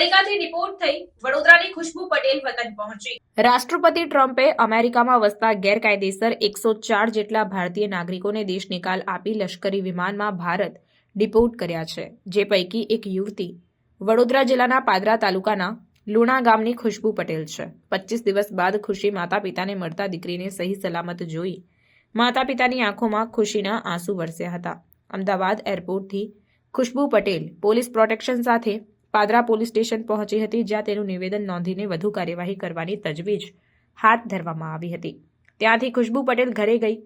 Deport થઈ વડોદરાની ખુશ્બુ પટેલ વતન પહોંચી. રાષ્ટ્રપતિ ટ્રમ્પે અમેરિકામાં વસતા ગેરકાયદેસર એકસો ચાર જેટલા ભારતીય નાગરિકોને દેશ નિકાલ આપી લશ્કરી વિમાનમાં ભારત ડિપોર્ટ કર્યા છે, જે પૈકી એક યુવતી વડોદરા જિલ્લાના પાદરા તાલુકાના લુણા ગામની ખુશ્બુ પટેલ છે. પચીસ દિવસ બાદ ખુશી માતા પિતાને મળતા દીકરીને સહી સલામત જોઈ માતા પિતાની આંખોમાં ખુશીના આંસુ વરસ્યા હતા. અમદાવાદ એરપોર્ટથી ખુશ્બુ પટેલ પોલીસ પ્રોટેક્શન સાથે પાદરા પોલીસ સ્ટેશન પહોંચી હતી, જ્યાં તેનું નિવેદન નોંધીને વધુ કાર્યવાહી કરવાની તજવીજ હાથ ધરવામાં આવી હતી. ત્યાંથી ખુશ્બુ પટેલ ઘરે ગઈ.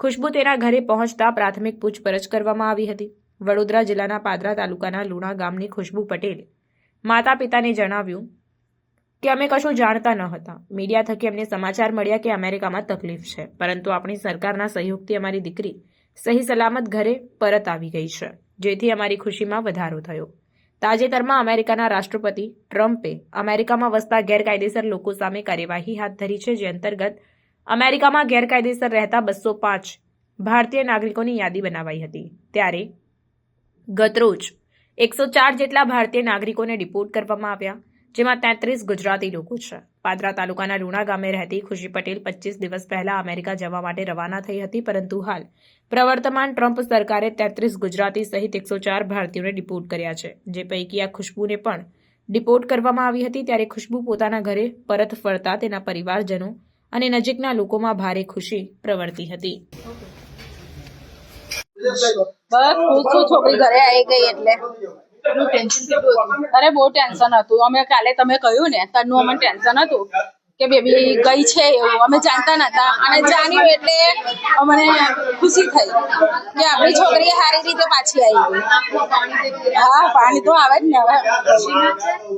ખુશ્બુ તેના ઘરે પહોંચતા પ્રાથમિક પૂછપરછ કરવામાં આવી હતી. વડોદરા જિલ્લાના પાદરા તાલુકાના લુણા ગામની ખુશ્બુ પટેલ માતા પિતાને જણાવ્યું કે અમે કશું જાણતા ન હતા. મીડિયા થકી અમને સમાચાર મળ્યા કે અમેરિકામાં તકલીફ છે, પરંતુ આપણી સરકારના સહયોગથી અમારી દીકરી સહી સલામત ઘરે પરત આવી ગઈ છે, જેથી અમારી ખુશીમાં વધારો થયો. તાજેતરમાં અમેરિકાના રાષ્ટ્રપતિ ટ્રમ્પે અમેરિકામાં વસતા ગેરકાયદેસર લોકો સામે કાર્યવાહી હાથ ધરી છે, જે અંતર્ગત અમેરિકામાં ગેરકાયદેસર રહેતા બસો પાંચ ભારતીય નાગરિકોની યાદી બનાવાઈ હતી. ત્યારે ગતરોજ એકસો ચાર જેટલા ભારતીય નાગરિકોને ડિપોર્ટ કરવામાં આવ્યા, જેમાં તેત્રીસ ગુજરાતી લોકો છે. પાદરા તાલુકાના લુણા ગામે રહેતી ખુશી પટેલ પચીસ દિવસ પહેલા અમેરિકા જવા માટે રવાના થઈ હતી, પરંતુ હાલ પ્રવર્તમાન ટ્રમ્પ સરકારે તેત્રીસ ગુજરાતી સહિત એકસો ચાર ભારતીયોને ડિપોર્ટ કર્યા છે. જે પૈકી આ ખુશ્બુને પણ ડિપોર્ટ કરવામાં આવી હતી ત્યારે ખુશ્બુ પોતાના ઘરે પરત ફરતા તેના પરિવારજનો અને નજીકના લોકોમાં ભારે ખુશી પ્રવર્તી હતી. બસ ખુશ છું છોકરી ઘરે આવી ગઈ એટલે. અરે બહુ ટેન્શન હતું. અમે કાલે તમે કહ્યું ને તરનું અમને ટેન્શન હતું કે બેબી ગઈ છે એવું. અમે જાણતા નતા. અને જાણ્યું એટલે અમને ખુશી થઈ કે આપણી છોકરી સારી રીતે પાછી આવી ગઈ. હા પાણી તો આવે જ ને હવે.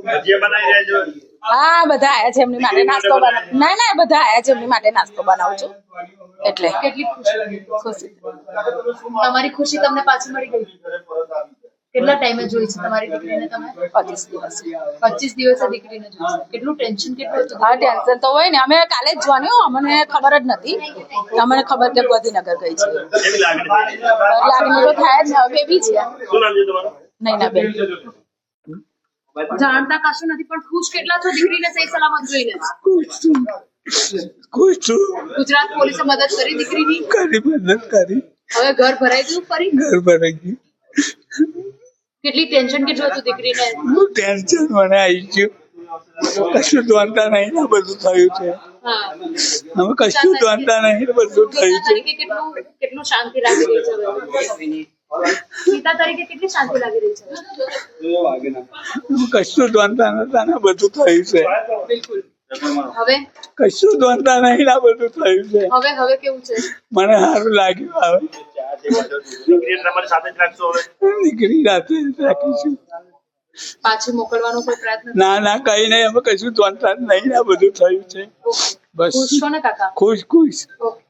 ભજીયા બનાવી રહેજો હા બધા આયા છે એમની માટે નાસ્તો બનાવ ના ના બધા આયા છે એમની માટે નાસ્તો બનાવું છું. એટલે. કેટલી ખુશી. ખુશી. તમારી ખુશી તમને પાછી મળી ગઈ? કેટલા ટાઈમે જોઈ છે તમારી દીકરીને તમે? પચીસ દિવસ. પચીસ દિવસે દીકરીને જોઈ છે. કેટલું ટેન્શન કેટલું હતું? હા ટેન્શન તો હોય ને. અમે કાલે જ જોવાનું અમને ખબર જ નથી. અમને ખબર કે ગોધીનગર ગઈ છે. લાગણી તો થાય જ ને બેબી છે. છે નહીં ના બેન. જાણતા કશું નથી પણ ખુશ કેટલા છો દીકરીને સહી સલામત જોઈને? ખુશ છું. ગુજરાત પોલીસે મદદ કરી દીકરીની? કરી મદદ કરી. હવે ઘર ભરાઈ ગયું ફરી? ઘર ભરાઈ ગયું. કેટલી ટેન્શન કેટલું હતું દીકરીને? ટેન્શન મને આવી ગયું. કશું જાણતા નહીં ને બધું થયું છે. હવે અમે કશું જાણતા નહીં બધું થયું છે. કેટલું કેટલું શાંતિ લાગી રહી છે પિતા તરીકે કેટલી શાંતિ લાગી રહી છે? કશું જાણતા નતા ને બધું થયું છે. બિલકુલ. હવે? કશું જાણતા નહીં ના બધું થયું છે. હવે હવે કેવું છે? મને સારું લાગ્યું હવે. હવે? દીકરી રાતે રાખીશું. પાછું મોકલવાનો કોઈ પ્રયત્ન ના ના કઈ નહીં અમે કશું જાણતા નહીં ના આ બધું થયું છે. બસ. ખુશ છો ને કાકા? ખુશ ખુશ. ઓકે.